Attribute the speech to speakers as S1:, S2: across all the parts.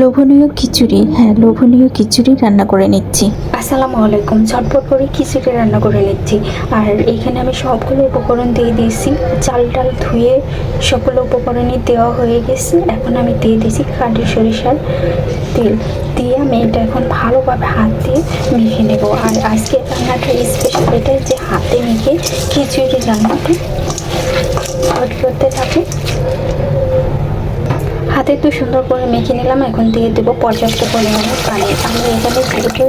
S1: লোভনীয় খিচুড়ি হ্যাঁ লোভনীয় খিচুড়ি রান্না করে নিচ্ছি।
S2: আসসালামু আলাইকুম ঝটপট করে খিচুড়ি রান্না করে নিচ্ছি। আর এখানে আমি সবগুলো উপকরণ দিয়ে দিয়েছি। চাল ডাল ধুয়ে সকল উপকরণই দেওয়া হয়ে গেছে। এখন আমি দিয়ে দিয়েছি খাঁটি সরিষার তেল। দিয়ে আমি এটা এখন ভালোভাবে হাত দিয়ে মেখে নেব। আর আজকে রান্নাটা স্পেশাল এটা যে হাতে মেখে খিচুড়ি রান্নাটা করতে যাবে। হাতে একটু সুন্দর করে মেখে নিলাম। এখন দিয়ে দেবো পর্যাপ্ত পরিমাণে পানি। আমি এখানে দুটো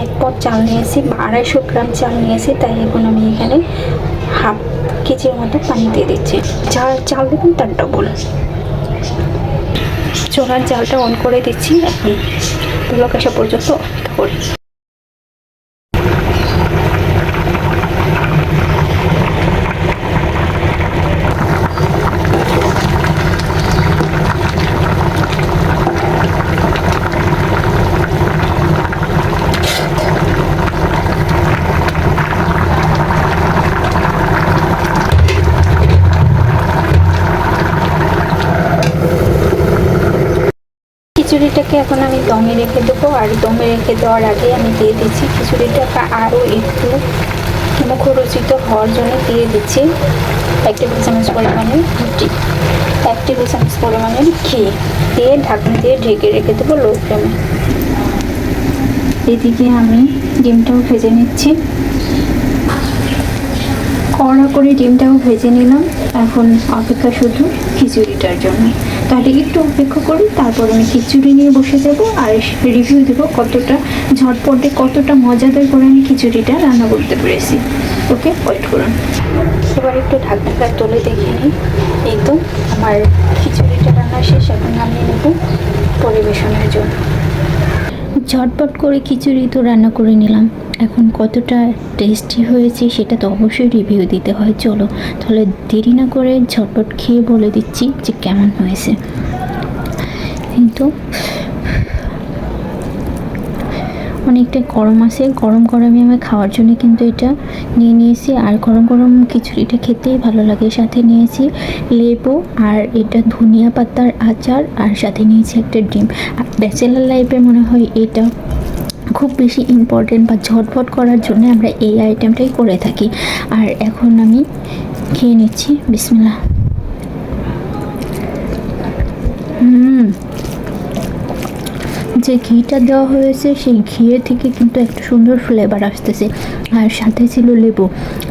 S2: এক পট চাল নিয়েছি আড়াইশো গ্রাম চাল নিয়েছি তাই এখন আমি এখানে হাফ কেজির মতো পানি দিয়ে দিচ্ছি। যার চাল দেবেন তার ডবল চোরার জালটা অন করে দিচ্ছি। এখন লোক আসা পর্যন্ত অপেক্ষা করি। খিচুড়িটাকে এখন আমি দমে রেখে দেবো। আর দমে রেখে দেওয়ার আগে আমি দিয়ে দিচ্ছি খিচুড়িটাকে আরও একটু মুখরোচিত হওয়ার জন্য দিয়ে দিচ্ছি এক টেবিল চামচ পরিমাণে রুটি, এক টেবিল চামচ পরিমাণের ঘি দিয়ে ঢাকনা দিয়ে ঢেকে রেখে দেবো লো ফ্লেমে এদিকে আমি ডিমটাও ভেজে নিচ্ছি। কড়া করে ডিমটাও ভেজে নিলাম। এখন অপেক্ষা শুধু খিচুড়িটার জন্য। তাহলে একটু অপেক্ষা করি, তারপর আমি খিচুড়ি নিয়ে বসে যাব আর রিভিউ দেবো কতটা ঝটপটে, কতটা মজাদার করে আমি খিচুড়িটা রান্না করতে পেরেছি। ওকে ওয়েট করুন। এবার একটু ঢাকনাটা তুলে দেখে নিই। এই তো, আমার খিচুড়িটা রান্না শেষ, এখন নামিয়ে নেব পরিবেশনের জন্য।
S1: ঝটপট করে খিচুড়ি তো রান্না করে নিলাম। এখন কতটা টেস্টি হয়েছে সেটা তো অবশ্যই রিভিউ দিতে হয়, চলো। তাহলে দেরি না করে ঝটপট খেয়ে বলে দিচ্ছি যে কেমন হয়েছে। কিন্তু অনেকটা গরম আছে, গরম গরমে আমি খাওয়ার জন্য কিন্তু এটা নিয়ে নিয়েছি। আর গরম গরম খিচুড়িটা খেতেই ভালো লাগে। সাথে নিয়েছি লেবু আর এটা ধনিয়া পাতার আচার আর সাথে নিয়েছি একটা ডিম। আর ব্যাচেলার লাইফে মনে হয় এটা খুব বেশি ইম্পর্টেন্ট বা ঝটপট করার জন্য আমরা এই আইটেমটাই করে থাকি। আর এখন আমি খেয়ে নিচ্ছি বিসমিল্লা হুম। যে ঘিটা দেওয়া হয়েছে, সেই ঘিয়ের থেকে কিন্তু একটা সুন্দর ফ্লেভার আসতেছে। আর সাথে ছিল লেবু।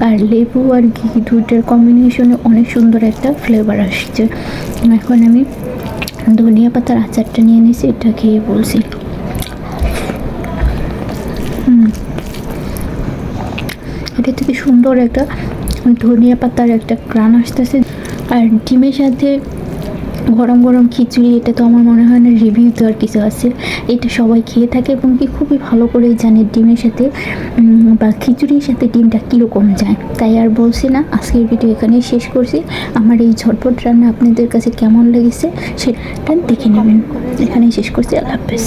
S1: আর লেবু আর ঘি দুইটার কম্বিনেশনে অনেক সুন্দর একটা ফ্লেভার আসছে। এখন আমি ধনিয়া পাতার আচারটা নিয়ে নিয়েছি, এটা খেয়ে বলছি হুম। এটা থেকে সুন্দর একটা ধনিয়া পাতার একটা গ্রান আসতেছে। আর ডিমের সাথে গরম গরম খিচুড়ি, এটা তো আমার মনে হয় না রিভিউ দেওয়ার কিছু আছে। এটা সবাই খেয়ে থাকে এবং কি খুবই ভালো করে জানে ডিমের সাথে বা খিচুড়ির সাথে ডিমটা কীরকম যায়। তাই আর বলছি না, আজকের ভিডিও এখানেই শেষ করছি। আমার এই ঝটপট রান্না আপনাদের কাছে কেমন লেগেছে সেটা দেখে নেবেন। এখানেই শেষ করছি, আল্লাহ হাফেজ।